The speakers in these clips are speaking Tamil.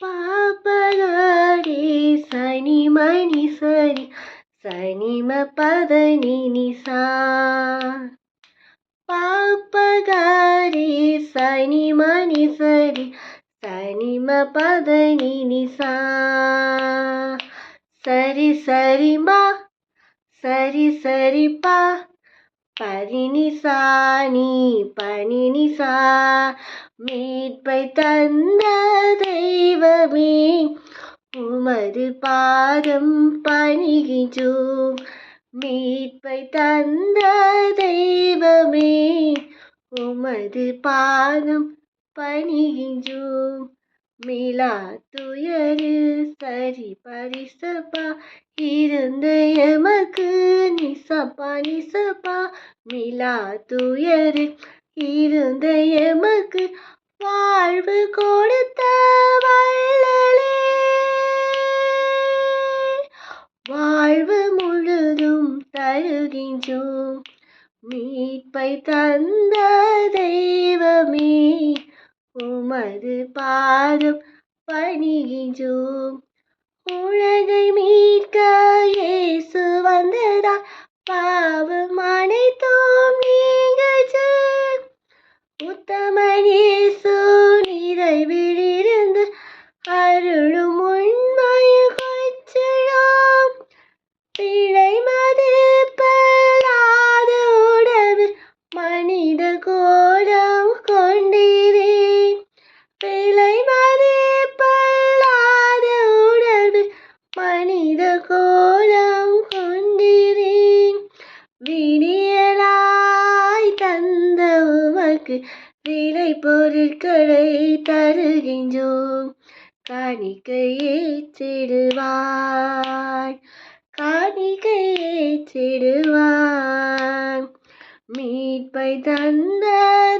பாபகாரே சனி மணி சரி சனிம பதனி சா பாபகாரே சனி மணி சரி சனிம பதனி சா சரி சரிமா சரி சரிப்பா பரினிசா நீ பனினிசா மீட்பை தந்த தெய்வமே உமது பாதம் பணிகின்றோம் மீட்பை தந்த தெய்வமே உமது பாதம் பணிகின்றோம் மீளா துயரு சரி பரிசப்பா இருந்த எமக்கு நிசப்பா நிசப்பா. மீளா துயரு இருந்த எமக்கு வாழ்வு கொடுத்த வள்ளலே. வாழ்வு முழுதும் தருகின்றோம். மீட்பை தந்த தெய்வமே உமது பாதம் பணிகின்றோம். இயேசு நிறைவிலிருந்து அருளும் உண்மையை கொச்சலாம் பிழை மதிப்பலாத உடவு மனித கோலம் கொண்டீரே. பிழை மதிப்பல்லாத உடவு மனித கோலம் கொண்டீரே. விடியலாய் தந்த உமக்கு விலை பொருட்களை தருகின்றோம். காணிக்கையை ஏற்றிடுவாய் காணிக்கையை ஏற்றிடுவாய் மீட்பை தந்த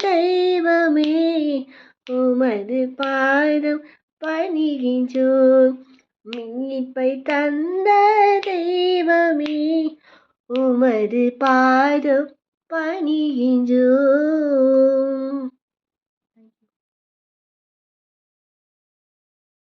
தெய்வமே உமது பாதம் பணிகின்றோம். மீட்பை தந்த தெய்வமே உமது பாதம் பணிகின்றோம்.